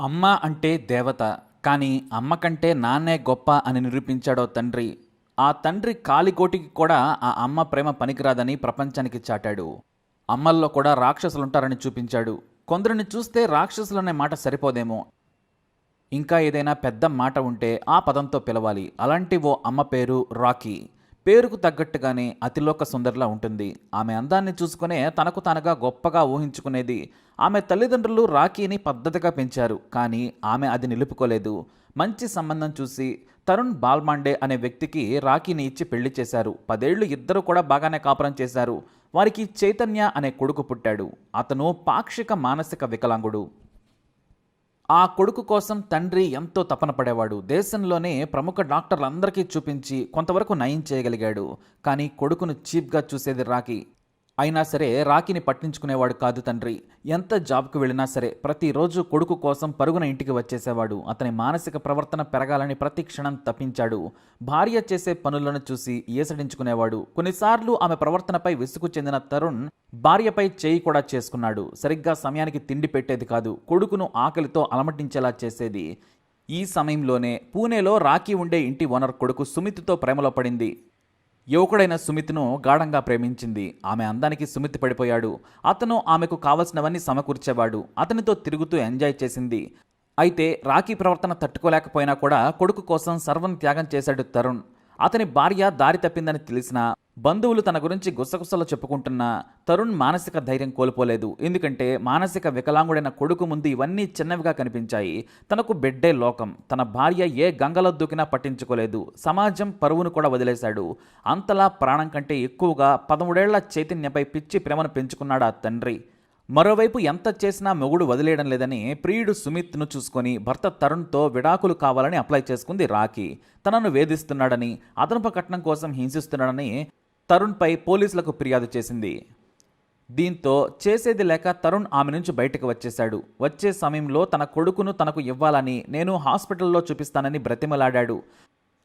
అమ్మ అంటే దేవత కానీ అమ్మ కంటే నాన్నే గొప్ప అని నిరూపించాడో తండ్రి. ఆ తండ్రి కాలికోటికి కూడా ఆ అమ్మ ప్రేమ పనికిరాదని ప్రపంచానికి చాటాడు. అమ్మల్లో కూడా రాక్షసులుంటారని చూపించాడు. కొందరిని చూస్తే రాక్షసులనే మాట సరిపోదేమో. ఇంకా ఏదైనా పెద్ద మాట ఉంటే ఆ పదంతో పిలవాలి. అలాంటి ఓ అమ్మ పేరు రాకీ పేరుకు తగ్గట్టుగానే అతిలోక సుందరిలా ఉంటుంది. ఆమె అందాన్ని చూసుకునే తనకు తనగా గొప్పగా ఊహించుకునేది. ఆమె తల్లిదండ్రులు రాఖీని పద్ధతిగా పెంచారు. కానీ ఆమె అది నిలుపుకోలేదు. మంచి సంబంధం చూసి తరుణ్ బాల్మాండే అనే వ్యక్తికి రాఖీని ఇచ్చి పెళ్ళి చేశారు. పదేళ్ళు ఇద్దరు కూడా బాగానే కాపురం చేశారు. వారికి చైతన్య అనే కొడుకు పుట్టాడు. అతను పాక్షిక మానసిక వికలాంగుడు. ఆ కొడుకు కోసం తండ్రి ఎంతో తపన పడేవాడు. దేశంలోనే ప్రముఖ డాక్టర్లందరికీ చూపించి కొంతవరకు నయం చేయగలిగాడు. కానీ కొడుకును చీప్గా చూసేది రాకీ అయినా సరే రాఖీని పట్టించుకునేవాడు కాదు తండ్రి. ఎంత జాబ్కు వెళ్ళినా సరే ప్రతిరోజు కొడుకు కోసం పరుగున ఇంటికి వచ్చేసేవాడు. అతని మానసిక ప్రవర్తన పెరగాలని ప్రతి క్షణం తప్పించాడు. భార్య చేసే పనులను చూసి ఏసడించుకునేవాడు. కొన్నిసార్లు ఆమె ప్రవర్తనపై విసుగు చెందిన తరుణ్ భార్యపై చేయి కూడా చేసుకున్నాడు. సరిగ్గా సమయానికి తిండి పెట్టేది కాదు కొడుకును ఆకలితో అలమటించేలా చేసేది. ఈ సమయంలోనే పూణేలో రాకీ ఉండే ఇంటి ఓనర్ కొడుకు సుమిత్తో ప్రేమలో పడింది. యువకుడైన సుమిత్ను గాఢంగా ప్రేమించింది. ఆమె అందానికి సుమిత్ పడిపోయాడు. అతను ఆమెకు కావలసినవన్నీ సమకూర్చేవాడు. అతనితో తిరుగుతూ ఎంజాయ్ చేసింది. అయితే రాఖీ ప్రవర్తన తట్టుకోలేకపోయినా కూడా కొడుకు కోసం సర్వం త్యాగం చేశాడు తరుణ్. అతని భార్య దారి తప్పిందని తెలిసినా బంధువులు తన గురించి గుసగుసలు చెప్పుకుంటున్నా తరుణ్ మానసిక ధైర్యం కోల్పోలేదు. ఎందుకంటే మానసిక వికలాంగుడైన కొడుకు ముందు ఇవన్నీ చిన్నవిగా కనిపించాయి. తనకు బిడ్డే లోకం. తన భార్య ఏ గంగలో దూకినా పట్టించుకోలేదు. సమాజం పరువును కూడా వదిలేశాడు. అంతలా ప్రాణం కంటే ఎక్కువగా పదమూడేళ్ళ చైతన్యపై పిచ్చి ప్రేమను పెంచుకున్నాడు ఆ తండ్రి. మరోవైపు ఎంత చేసినా మొగుడు వదిలేయడం లేదని ప్రియుడు సుమిత్ను చూసుకొని భర్త తరుణ్తో విడాకులు కావాలని అప్లై చేసుకుంది రాఖీ. తనను వేధిస్తున్నాడని అదనపు కట్నం కోసం హింసిస్తున్నాడని తరుణ్పై పోలీసులకు ఫిర్యాదు చేసింది. దీంతో చేసేది లేక తరుణ్ ఆమె నుంచి బయటకు వచ్చేశాడు. వచ్చే సమయంలో తన కొడుకును తనకు ఇవ్వాలని నేను హాస్పిటల్లో చూపిస్తానని బ్రతిమలాడాడు.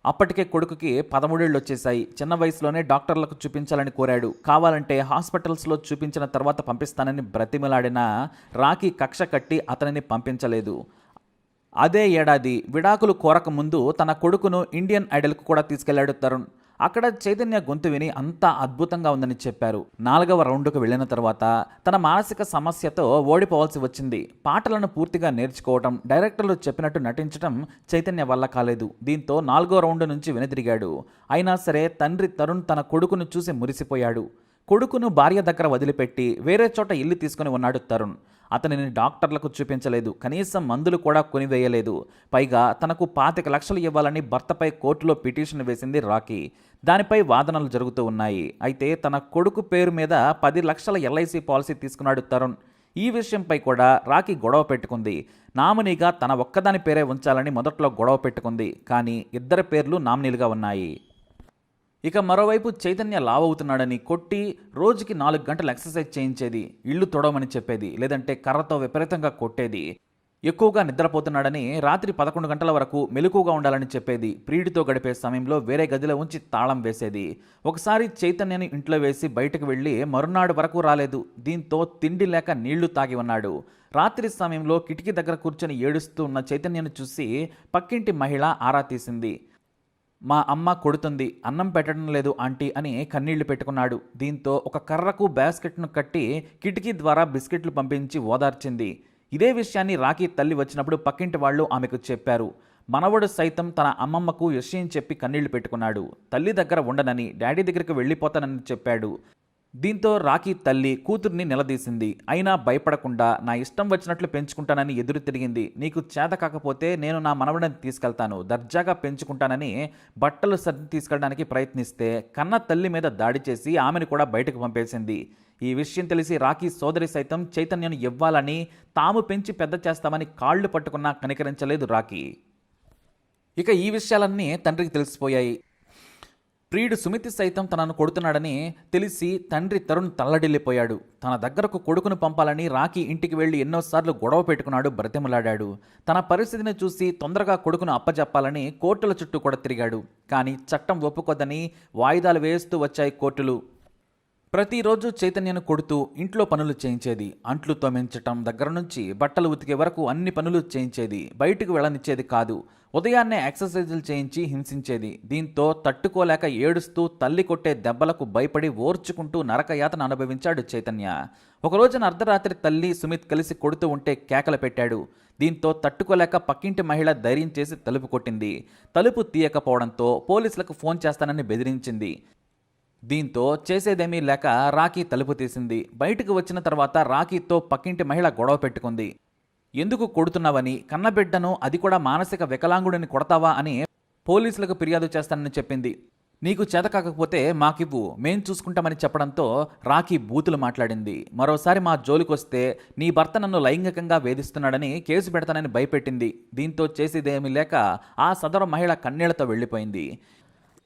అప్పటికే కొడుకుకి పదమూడేళ్ళు వచ్చేశాయి. చిన్న వయసులోనే డాక్టర్లకు చూపించాలని కోరాడు. కావాలంటే హాస్పిటల్స్లో చూపించిన తర్వాత పంపిస్తానని బ్రతిమలాడిన రాఖీ కక్ష కట్టి అతనిని పంపించలేదు. అదే ఏడాది విడాకులు కోరకముందు తన కొడుకును ఇండియన్ ఐడల్కు కూడా తీసుకెళ్ళాడు తరుణ్. అక్కడ చైతన్య గొంతు విని అంతా అద్భుతంగా ఉందని చెప్పారు. నాలుగవ రౌండ్కు వెళ్ళిన తర్వాత తన మానసిక సమస్యతో ఓడిపోవాల్సి వచ్చింది. పాటలను పూర్తిగా నేర్చుకోవటం డైరెక్టర్లు చెప్పినట్టు నటించడం చైతన్య వల్ల కాలేదు. దీంతో నాలుగో రౌండ్ నుంచి వెనుదిరిగాడు అయినా సరే తండ్రి తరుణ్ తన కొడుకును చూసి మురిసిపోయాడు. కొడుకును భార్య దగ్గర వదిలిపెట్టి వేరే చోట ఇల్లు తీసుకుని ఉన్నాడు తరుణ్. అతనిని డాక్టర్లకు చూపించలేదు. కనీసం మందులు కూడా కొనివేయలేదు. పైగా తనకు పాతిక లక్షలు ఇవ్వాలని భర్తపై కోర్టులో పిటిషన్ వేసింది రాకీ. దానిపై వాదనలు జరుగుతూ ఉన్నాయి. అయితే తన కొడుకు పేరు మీద పది లక్షల ఎల్ఐసి పాలసీ తీసుకున్నాడు తరుణ్. ఈ విషయంపై కూడా రాకీ గొడవ పెట్టుకుంది. నామినీగా తన ఒక్కదాని పేరే ఉంచాలని మొదట్లో గొడవ పెట్టుకుంది. కానీ ఇద్దరి పేర్లు నామినీలుగా ఉన్నాయి. ఇక మరోవైపు చైతన్య లావ్ అవుతున్నాడని కొట్టి రోజుకి నాలుగు గంటలు ఎక్సర్సైజ్ చేయించేది ఇళ్ళు తొడవమని చెప్పేది లేదంటే కర్రతో విపరీతంగా కొట్టేది ఎక్కువగా నిద్రపోతున్నాడని రాత్రి పదకొండు గంటల వరకు మెలకుగా ఉండాలని చెప్పేది ప్రియుడితో గడిపే సమయంలో వేరే గదిలో ఉంచి తాళం వేసేది. ఒకసారి చైతన్యని ఇంట్లో వేసి బయటకు వెళ్ళి మరునాడు వరకు రాలేదు దీంతో తిండి లేక నీళ్ళు తాగి ఉన్నాడు. రాత్రి సమయంలో కిటికీ దగ్గర కూర్చొని ఏడుస్తూ ఉన్న చైతన్యను చూసి పక్కింటి మహిళ ఆరా తీసింది. మా అమ్మ కొడుతుంది అన్నం పెట్టడం లేదు ఆంటీ అని కన్నీళ్ళు పెట్టుకున్నాడు. దీంతో ఒక కర్రకు బాస్కెట్ను కట్టి కిటికీ ద్వారా బిస్కెట్లు పంపించి ఓదార్చింది. ఇదే విషయాన్ని రాఖీ తల్లి వచ్చినప్పుడు పక్కింటి వాళ్ళు ఆమెకు చెప్పారు. మనవడు సైతం తన అమ్మమ్మకు విషయం చెప్పి కన్నీళ్ళు పెట్టుకున్నాడు. తల్లి దగ్గర ఉండనని డాడీ దగ్గరికి వెళ్ళిపోతానని చెప్పాడు. దీంతో రాఖీ తల్లి కూతుర్ని నిలదీసింది. అయినా భయపడకుండా నా ఇష్టం వచ్చినట్లు పెంచుకుంటానని ఎదురు తిరిగింది. నీకు చేత కాకపోతే నేను నా మనవడిని తీసుకెళ్తాను. దర్జాగా పెంచుకుంటానని బట్టలు సర్ది తీసుకెళ్ళడానికి ప్రయత్నిస్తే కన్న తల్లి మీద దాడి చేసి ఆమెను కూడా బయటకు పంపేసింది. ఈ విషయం తెలిసి రాఖీ సోదరి సైతం చైతన్యను ఇవ్వాలని తాము పెంచి పెద్ద చేస్తామని కాళ్ళు పట్టుకున్నా కనికరించలేదు రాఖీ. ఇక ఈ విషయాలన్నీ తండ్రికి తెలిసిపోయాయి. ప్రియుడు సుమితి సైతం తనను కొడుతున్నాడని తెలిసి తండ్రి తరుణ్ తల్లడిల్లిపోయాడు. తన దగ్గరకు కొడుకును పంపాలని రాకీ ఇంటికి వెళ్ళి ఎన్నోసార్లు గొడవ పెట్టుకున్నాడు బ్రతిమలాడాడు. తన పరిస్థితిని చూసి తొందరగా కొడుకును అప్పజెప్పాలని కోర్టుల చుట్టూ కూడా తిరిగాడు. కానీ చట్టం ఒప్పుకోదని వాయిదాలు వేస్తూ వచ్చాయి కోర్టులు. ప్రతిరోజు చైతన్యను కొడుతూ ఇంట్లో పనులు చేయించేది అంట్లు తోమించటం దగ్గర నుంచి బట్టలు ఉతికే వరకు అన్ని పనులు చేయించేది బయటకు వెళ్ళనిచ్చేది కాదు. ఉదయాన్నే ఎక్సర్సైజులు చేయించి హింసించేది. దీంతో తట్టుకోలేక ఏడుస్తూ తల్లి కొట్టే దెబ్బలకు భయపడి ఓర్చుకుంటూ నరకయాతన అనుభవించాడు చైతన్య. ఒక రోజున అర్ధరాత్రి తల్లి సుమిత్ కలిసి కొడుతూ ఉంటే కేకలు పెట్టాడు. దీంతో తట్టుకోలేక పక్కింటి మహిళ ధైర్యం చేసి తలుపు కొట్టింది. తలుపు తీయకపోవడంతో పోలీసులకు ఫోన్ చేస్తానని బెదిరించింది. దీంతో చేసేదేమీ లేక రాఖీ తలుపు తీసింది. బయటకు వచ్చిన తర్వాత రాఖీతో పక్కింటి మహిళ గొడవ పెట్టుకుంది. ఎందుకు కొడుతున్నావని? కన్నబిడ్డను అది కూడా మానసిక వికలాంగుడిని కొడతావా? అని పోలీసులకు ఫిర్యాదు చేస్తానని చెప్పింది. నీకు చేత కాకపోతే మాకివ్వు. మేం చూసుకుంటామని చెప్పడంతో రాఖీ బూతులు మాట్లాడింది. మరోసారి మా జోలికొస్తే నీ భర్త నన్ను లైంగికంగా వేధిస్తున్నాడని కేసు పెడతానని భయపెట్టింది. దీంతో చేసేదేమీ లేక ఆ సదరు మహిళ కన్నీళ్ళతో వెళ్ళిపోయింది.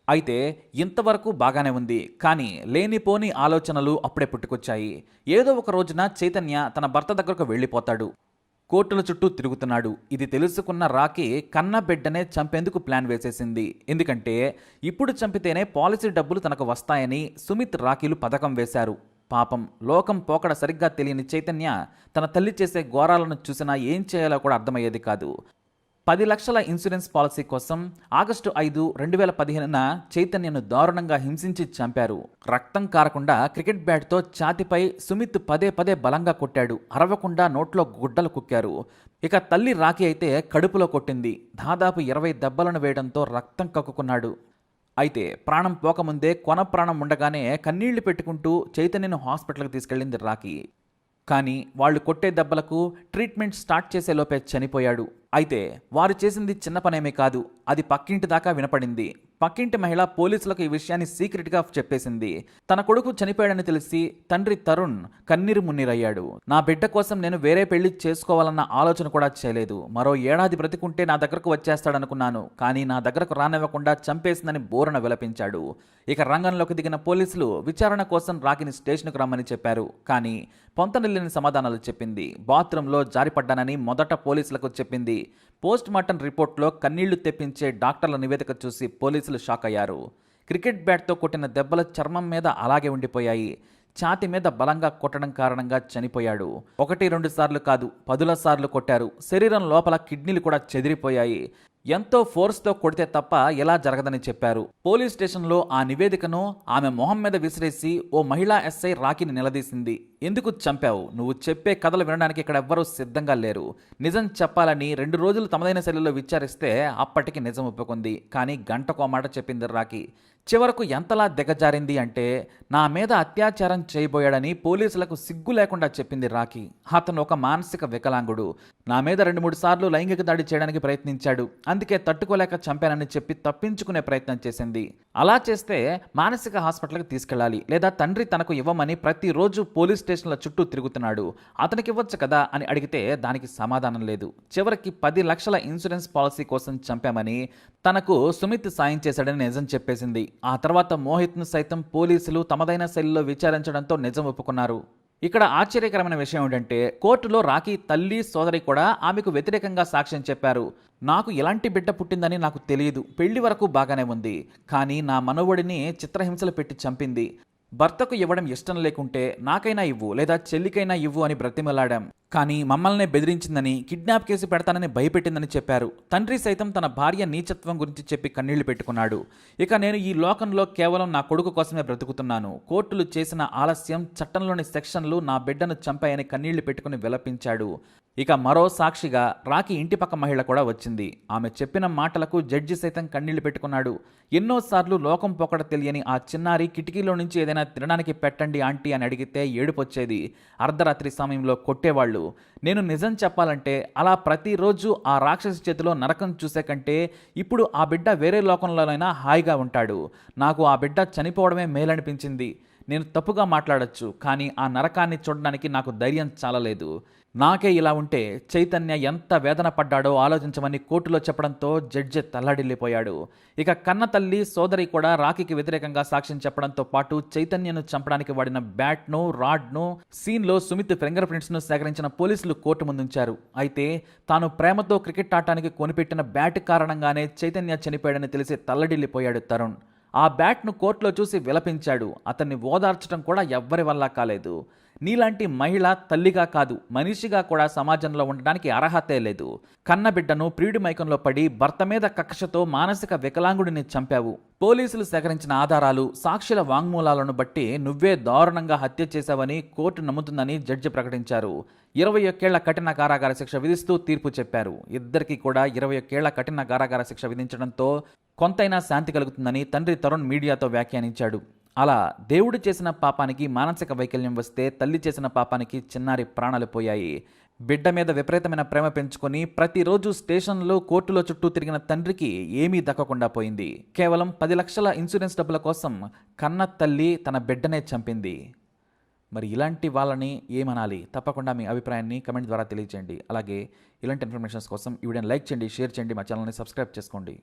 అయితే ఇంతవరకు బాగానే ఉంది. కానీ లేనిపోని ఆలోచనలు అప్పుడే పుట్టుకొచ్చాయి. ఏదో ఒక రోజున చైతన్య తన భర్త దగ్గరకు వెళ్ళిపోతాడు. కోర్టుల చుట్టూ తిరుగుతున్నాడు. ఇది తెలుసుకున్న రాకీ కన్న బిడ్డనే చంపేందుకు ప్లాన్ వేసేసింది. ఎందుకంటే ఇప్పుడు చంపితేనే పాలసీ డబ్బులు తనకు వస్తాయని సుమిత్ రాఖీలు పథకం వేశారు. పాపం లోకం పోకడ సరిగ్గా తెలియని చైతన్య తన తల్లి చేసే ఘోరాలను చూసినా ఏం చేయాలో కూడా అర్థమయ్యేది కాదు. పది లక్షల ఇన్సూరెన్స్ పాలసీ కోసం ఆగస్టు ఐదు రెండు వేల పదిహేనున చైతన్యను దారుణంగా హింసించి చంపారు. రక్తం కారకుండా క్రికెట్ బ్యాట్తో ఛాతిపై సుమిత్ పదే పదే బలంగా కొట్టాడు. అరవకుండా నోట్లో గుడ్డలు కుక్కారు. ఇక తల్లి రాఖీ అయితే కడుపులో కొట్టింది. దాదాపు ఇరవై దెబ్బలను వేయడంతో రక్తం కక్కుకున్నాడు. అయితే ప్రాణం పోకముందే కొన ప్రాణం ఉండగానే కన్నీళ్ళు పెట్టుకుంటూ చైతన్యను హాస్పిటల్కి తీసుకెళ్ళింది రాఖీ. కానీ వాళ్ళు కొట్టే దెబ్బలకు ట్రీట్మెంట్ స్టార్ట్ చేసేలోపే చనిపోయాడు. అయితే వారు చేసింది చిన్న పనేమీ కాదు అది పక్కింటి దాకా వినపడింది. పక్కింటి మహిళ పోలీసులకు ఈ విషయాన్ని సీక్రెట్గా చెప్పేసింది. తన కొడుకు చనిపోయాడని తెలిసి తండ్రి తరుణ్ కన్నీరు మున్నీరయ్యాడు. నా బిడ్డ కోసం నేను వేరే పెళ్ళి చేసుకోవాలన్న ఆలోచన కూడా చేయలేదు. మరో ఏడాది బ్రతికుంటే నా దగ్గరకు వచ్చేస్తాడనుకున్నాను. కానీ నా దగ్గరకు రానివ్వకుండా చంపేసిందని బోరణ విలపించాడు. ఇక రంగంలోకి దిగిన పోలీసులు విచారణ కోసం రాకిని స్టేషన్కు రమ్మని చెప్పారు. కానీ పొంతనెల్లిని సమాధానాలు చెప్పింది. బాత్రూంలో జారిపడ్డానని మొదట పోలీసులకు చెప్పింది. పోస్ట్ మార్టం రిపోర్ట్లో కన్నీళ్ళు తెప్పించే డాక్టర్ల నివేదిక చూసి పోలీసులు షాక్ అయ్యారు. క్రికెట్ బ్యాట్తో కొట్టిన దెబ్బలు చర్మం మీద అలాగే ఉండిపోయాయి. ఛాతి మీద బలంగా కొట్టడం కారణంగా చనిపోయాడు. ఒకటి రెండు సార్లు కాదు పదుల సార్లు కొట్టారు. శరీరం లోపల కిడ్నీలు కూడా చెదిరిపోయాయి. ఎంతో ఫోర్స్తో కొడితే తప్ప ఎలా జరగదని చెప్పారు. పోలీస్ స్టేషన్లో ఆ నివేదికను ఆమె మొహం మీద విసిరేసి ఓ మహిళా ఎస్ఐ రాకిని నిలదీసింది. ఎందుకు చంపావు? నువ్వు చెప్పే కథలు వినడానికి ఇక్కడ ఎవ్వరూ సిద్ధంగా లేరు. నిజం చెప్పాలని రెండు రోజులు తమదైన శైలిలో విచారిస్తే అప్పటికి నిజం ఒప్పుకుంది. కానీ గంటకో మాట చెప్పింది రాకి చివరకు ఎంతలా దిగజారింది అంటే నా మీద అత్యాచారం చేయబోయాడని పోలీసులకు సిగ్గు లేకుండా చెప్పింది రాకి అతను ఒక మానసిక వికలాంగుడు. నా మీద రెండు మూడు సార్లు లైంగిక దాడి చేయడానికి ప్రయత్నించాడు. అందుకే తట్టుకోలేక చంపానని చెప్పి తప్పించుకునే ప్రయత్నం చేసింది. అలా చేస్తే మానసిక హాస్పిటల్కి తీసుకెళ్ళాలి. లేదా తండ్రి తనకు ఇవ్వమని ప్రతిరోజు పోలీస్ స్టేషన్ స్టేషన్ల చుట్టూ తిరుగుతున్నాడు. అతనికి ఇవ్వచ్చు కదా అని అడిగితే దానికి సమాధానం లేదు. చివరికి పది లక్షల ఇన్సూరెన్స్ పాలసీ కోసం చంపామని తనకు సుమిత్ సాయం చేశాడని నిజం చెప్పేసింది. ఆ తర్వాత మోహిత్ను సైతం పోలీసులు తమదైన శైలిలో విచారించడంతో నిజం ఒప్పుకున్నారు. ఇక్కడ ఆశ్చర్యకరమైన విషయం ఏంటంటే కోర్టులో రాఖీ తల్లి సోదరి కూడా ఆమెకు వ్యతిరేకంగా సాక్ష్యం చెప్పారు. నాకు ఎలాంటి బిడ్డ పుట్టిందని నాకు తెలియదు. పెళ్ళి వరకు బాగానే ఉంది. కానీ నా మనవడిని చిత్రహింసలు పెట్టి చంపింది. భర్తకు ఇవ్వడం ఇష్టం లేకుంటే నాకైనా ఇవ్వు లేదా చెల్లికైనా ఇవ్వు అని బ్రతిమలాడాం. కానీ మమ్మల్నే బెదిరించిందని కిడ్నాప్ కేసు పెడతానని భయపెట్టిందని చెప్పారు. తండ్రి సైతం తన భార్య నీచత్వం గురించి చెప్పి కన్నీళ్ళు పెట్టుకున్నాడు. ఇక నేను ఈ లోకంలో కేవలం నా కొడుకు కోసమే బ్రతుకుతున్నాను. కోర్టులు చేసిన ఆలస్యం చట్టంలోని సెక్షన్లు నా బిడ్డను చంపాయని కన్నీళ్ళు పెట్టుకుని విలపించాడు. ఇక మరో సాక్షిగా రాకి ఇంటి పక్క మహిళ కూడా వచ్చింది. ఆమె చెప్పిన మాటలకు జడ్జి సైతం కన్నీళ్ళు పెట్టుకున్నాడు. ఎన్నోసార్లు లోకం పొకడ తెలియని ఆ చిన్నారి కిటికీలో నుంచి ఏదైనా తినడానికి పెట్టండి ఆంటీ అని అడిగితే ఏడుపొచ్చేది. అర్ధరాత్రి సమయంలో కొట్టేవాళ్ళు. నేను నిజం చెప్పాలంటే అలా ప్రతిరోజు ఆ రాక్షసి చేతిలో నరకం చూసే కంటే ఇప్పుడు ఆ బిడ్డ వేరే లోకంలోనైనా హాయిగా ఉంటాడు. నాకు ఆ బిడ్డ చనిపోవడమే మేలనిపించింది. నేను తప్పుగా మాట్లాడొచ్చు కానీ ఆ నరకాన్ని చూడడానికి నాకు ధైర్యం చాలలేదు. నాకే ఇలా ఉంటే చైతన్య ఎంత వేదన పడ్డాడో ఆలోచించమని కోర్టులో చెప్పడంతో జడ్జి తల్లడిల్లిపోయాడు. ఇక కన్న తల్లి సోదరి కూడా రాఖీకి వ్యతిరేకంగా సాక్ష్యం చెప్పడంతో పాటు చైతన్యను చంపడానికి వాడిన బ్యాట్ను రాడ్ను సీన్లో సుమిత్ ఫింగర్ ప్రింట్స్ను సేకరించిన పోలీసులు కోర్టు ముందుంచారు. అయితే తాను ప్రేమతో క్రికెట్ ఆడటానికి కొనిపెట్టిన బ్యాట్ కారణంగానే చైతన్య చనిపోయాడని తెలిసి తల్లడిల్లిపోయాడు తరుణ్. ఆ బ్యాట్ను కోర్టులో చూసి విలపించాడు. అతన్ని ఓదార్చడం కూడా ఎవ్వరి వల్ల కాలేదు. నీలాంటి మహిళ తల్లిగా కాదు మనిషిగా కూడా సమాజంలో ఉండడానికి అర్హతే లేదు. కన్నబిడ్డను ప్రియుడి మైకంలో పడి భర్త మీద కక్షతో మానసిక వికలాంగుడిని చంపావు. పోలీసులు సేకరించిన ఆధారాలు సాక్షుల వాంగ్మూలాలను బట్టి నువ్వే దారుణంగా హత్య చేశావని కోర్టు నమ్ముతుందని జడ్జి ప్రకటించారు. ఇరవై ఒక్కేళ్ళ కఠిన కారాగార శిక్ష విధిస్తూ తీర్పు చెప్పారు. ఇద్దరికీ కూడా ఇరవై ఒక్కేళ్ళ కఠిన కారాగార శిక్ష విధించడంతో కొంతైనా శాంతి కలుగుతుందని తండ్రి తరుణ్ మీడియాతో వ్యాఖ్యానించాడు. అలా దేవుడు చేసిన పాపానికి మానసిక వైకల్యం వస్తే తల్లి చేసిన పాపానికి చిన్నారి ప్రాణాలు పోయాయి. బిడ్డ మీద విపరీతమైన ప్రేమ పెంచుకొని ప్రతిరోజు స్టేషన్లో కోర్టులో చుట్టూ తిరిగిన తండ్రికి ఏమీ దక్కకుండా పోయింది. కేవలం పది లక్షల ఇన్సూరెన్స్ డబ్బుల కోసం కన్న తల్లి తన బిడ్డనే చంపింది. మరి ఇలాంటి వాళ్ళని ఏమనాలి? తప్పకుండా మీ అభిప్రాయాన్ని కమెంట్ ద్వారా తెలియజేయండి అలాగే ఇలాంటి ఇన్ఫర్మేషన్స్ కోసం ఈ వీడియోని లైక్ చేయండి షేర్ చేయండి మా ఛానల్ని సబ్స్క్రైబ్ చేసుకోండి.